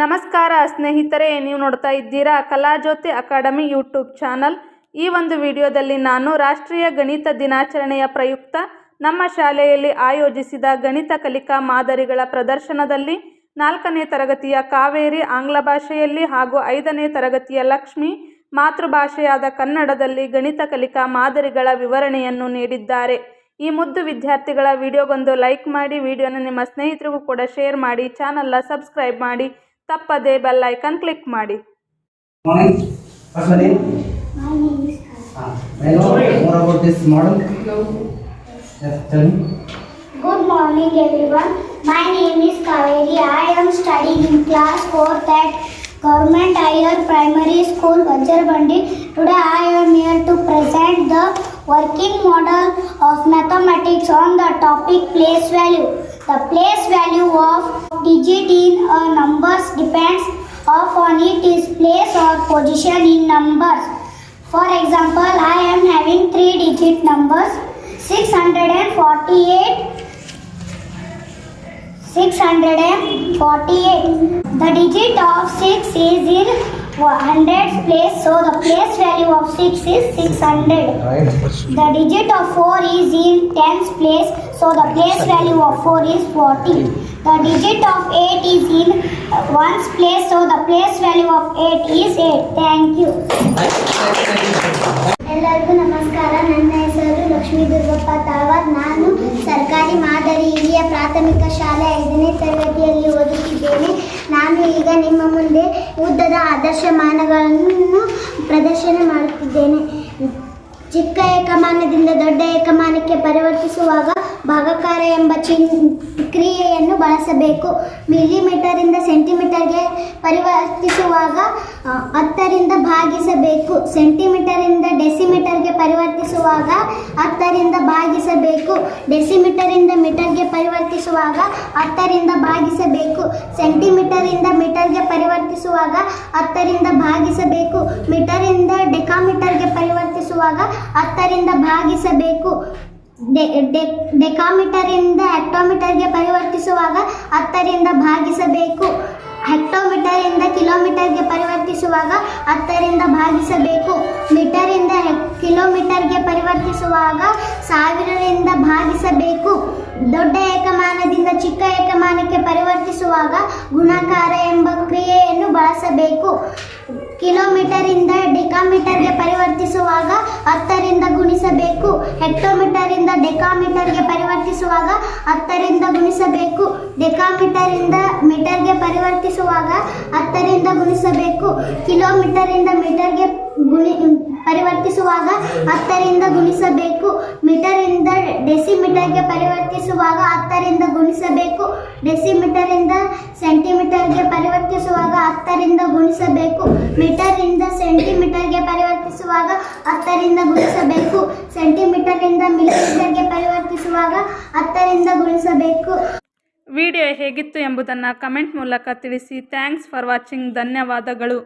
ನಮಸ್ಕಾರ ಸ್ನೇಹಿತರೆ, ನೀವು ನೋಡ್ತಾ ಇದ್ದೀರಾ ಕಲಾಜ್ಯೋತಿ ಅಕಾಡೆಮಿ ಯೂಟ್ಯೂಬ್ ಚಾನಲ್. ಈ ಒಂದು ವಿಡಿಯೋದಲ್ಲಿ ನಾನು ರಾಷ್ಟ್ರೀಯ ಗಣಿತ ದಿನಾಚರಣೆಯ ಪ್ರಯುಕ್ತ ನಮ್ಮ ಶಾಲೆಯಲ್ಲಿ ಆಯೋಜಿಸಿದ ಗಣಿತ ಕಲಿಕಾ ಮಾದರಿಗಳ ಪ್ರದರ್ಶನದಲ್ಲಿ ನಾಲ್ಕನೇ ತರಗತಿಯ ಕಾವೇರಿ ಆಂಗ್ಲ ಭಾಷೆಯಲ್ಲಿ ಹಾಗೂ ಐದನೇ ತರಗತಿಯ ಲಕ್ಷ್ಮಿ ಮಾತೃಭಾಷೆಯಾದ ಕನ್ನಡದಲ್ಲಿ ಗಣಿತ ಕಲಿಕಾ ಮಾದರಿಗಳ ವಿವರಣೆಯನ್ನು ನೀಡಿದ್ದಾರೆ. ಈ ಮುದ್ದು ವಿದ್ಯಾರ್ಥಿಗಳ ವಿಡಿಯೋಗೊಂದು ಲೈಕ್ ಮಾಡಿ, ವಿಡಿಯೋನ ನಿಮ್ಮ ಸ್ನೇಹಿತರಿಗೂ ಕೂಡ ಶೇರ್ ಮಾಡಿ, ಚಾನಲ್ನ ಸಬ್ಸ್ಕ್ರೈಬ್ ಮಾಡಿ. ತಪ್ಪದೇ ಬೆಲ್ ಐಕನ್ ಕ್ಲಿಕ್ ಮಾಡಿ. Ah. Good morning everyone. My name is Kaveri. I am studying in class 4th at Government Higher Primary School, Vajrabandi. Today I am here to present the working model of mathematics on the topic place value. The place value of digit in a its place or position in numbers. For example, I am having three digit numbers 648 648. The digit of 6 is in hundreds place, so the place value of 6 is 600. Right. The digit of 4 is in tens place, so the place value of 4 is 40. The digit of 8 is in ones place, so the place value of 8 is 8. Thank you. ಎಲ್ಲರಿಗೂ ನಮಸ್ಕಾರ ನನ್ನ ಹೆಸರು ಲಕ್ಷ್ಮೀ ದುರ್ಗಪ್ಪ ತಾವರ್ ನಾನು ಸರ್ಕಾರಿ ಮಾದರಿ ಹಿರಿಯ ಪ್ರಾಥಮಿಕ ಶಾಲೆ ಐದನೇ ತರಗತಿಯಲ್ಲಿ ಓದುತ್ತಿದ್ದೇನೆ ನಾನು ಈಗ ನಿಮ್ಮ ಮುಂದೆ ಉದ್ದದ ಆದರ್ಶಮಾನಗಳನ್ನು ಪ್ರದರ್ಶನ ಮಾಡುತ್ತಿದ್ದೇನೆ. ಚಿಕ್ಕ ಏಕಮಾನದಿಂದ ದೊಡ್ಡ ಏಕಮಾನಕ್ಕೆ ಪರಿವರ್ತಿಸುವಾಗ ಭಾಗಕಾರ ಎಂಬ ಚಿನ್ ಕ್ರಿಯೆಯನ್ನು ಬಳಸಬೇಕು. ಮಿಲಿಮೀಟರಿಂದ ಸೆಂಟಿಮೀಟರ್ಗೆ ಪರಿವರ್ತಿಸುವಾಗ ಹತ್ತರಿಂದ ಭಾಗಿಸಬೇಕು. ಸೆಂಟಿಮೀಟರಿಂದ ಡೆಸಿಮೀಟರ್ಗೆ ಪರಿವರ್ತಿಸುವಾಗ ಹತ್ತರಿಂದ ಭಾಗಿಸಬೇಕು. ಡೆಸಿಮೀಟರಿಂದ ಮೀಟರ್ಗೆ ಪರಿವರ್ತಿಸುವಾಗ ಹತ್ತರಿಂದ ಭಾಗಿಸಬೇಕು. ಸೆಂಟಿಮೀಟರಿಂದ ಮೀಟರ್ಗೆ ಪರಿವರ್ತಿಸುವಾಗ ಹತ್ತರಿಂದ ಭಾಗಿಸಬೇಕು. ಮೀಟರಿಂದ ಡೆಕಾಮೀಟರ್ಗೆ ಪರಿವರ್ತಿಸುವಾಗ ಹತ್ತರಿಂದ ಭಾಗಿಸಬೇಕು. ಡೆ- ಡೆಕಾಮೀಟರಿಂದ ಹೆಕ್ಟೋಮೀಟರ್ಗೆ ಪರಿವರ್ತಿಸುವಾಗ ಹತ್ತರಿಂದ ಭಾಗಿಸಬೇಕು. ಹೆಕ್ಟೋಮೀಟರಿಂದ ಕಿಲೋಮೀಟರ್ಗೆ ಪರಿವರ್ತಿಸುವಾಗ ಹತ್ತರಿಂದ ಭಾಗಿಸಬೇಕು. ಮೀಟರಿಂದ ಹೆಕ್ ಕಿಲೋಮೀಟರ್ಗೆ ಪರಿವರ್ತಿಸುವಾಗ ಸಾವಿರದಿಂದ ಭಾಗಿಸಬೇಕು. ದೊಡ್ಡ ಏಕಮಾನದಿಂದ ಚಿಕ್ಕ ಏಕಮಾನಕ್ಕೆ ಪರಿವರ್ತಿಸುವಾಗ ಗುಣಾಕಾರ ಎಂಬ ಕ್ರಿಯೆಯನ್ನು ಬಳಸಬೇಕು. ಕಿಲೋಮೀಟರಿಂದ ಡಿಕಾಮೀಟರ್ಗೆ ಪರಿವರ್ತಿಸುವಾಗ ಹತ್ತರಿಂದ ಗುಣಿಸಬೇಕು. ಹೆಕ್ಟೋಮೀಟರಿಂದ ಡೆಕಾಮೀಟರ್ಗೆ ಪರಿವರ್ತಿಸುವಾಗ ಹತ್ತರಿಂದ ಗುಣಿಸಬೇಕು. ಡೆಕಾಮೀಟರಿಂದ ಪರಿವರ್ತಿಸುವಾಗ ಹತ್ತರಿಂದ ಗುಣಿಸಬೇಕು. ಕಿಲೋಮೀಟರಿಂದ ಮೀಟರ್ಗೆ ಗುಣಿ ಪರಿವರ್ತಿಸುವಾಗ ಹತ್ತರಿಂದ ಗುಣಿಸಬೇಕು. ಮೀಟರಿಂದ ಡೆಸಿಮೀಟರ್ಗೆ ಪರಿವರ್ತಿಸುವಾಗ ಹತ್ತರಿಂದ ಗುಣಿಸಬೇಕು. ಡೆಸಿಮೀಟರಿಂದ ಸೆಂಟಿಮೀಟರ್ಗೆ ಪರಿವರ್ತಿಸುವಾಗ ಹತ್ತರಿಂದ ಗುಣಿಸಬೇಕು. ಮೀಟರಿಂದ ಸೆಂಟಿಮೀಟರ್ಗೆ ಪರಿವರ್ತಿಸುವಾಗ ಹತ್ತರಿಂದ ಗುಣಿಸಬೇಕು. ಸೆಂಟಿಮೀಟರಿಂದ ಮಿಲಿಮೀಟರ್ಗೆ ಪರಿವರ್ತಿಸುವಾಗ ಹತ್ತರಿಂದ ಗುಣಿಸಬೇಕು. ವಿಡಿಯೋ ಹೇಗಿತ್ತು ಎಂಬುದನ್ನು ಕಮೆಂಟ್ ಮೂಲಕ ತಿಳಿಸಿ. Thanks for watching. ಧನ್ಯವಾದಗಳು.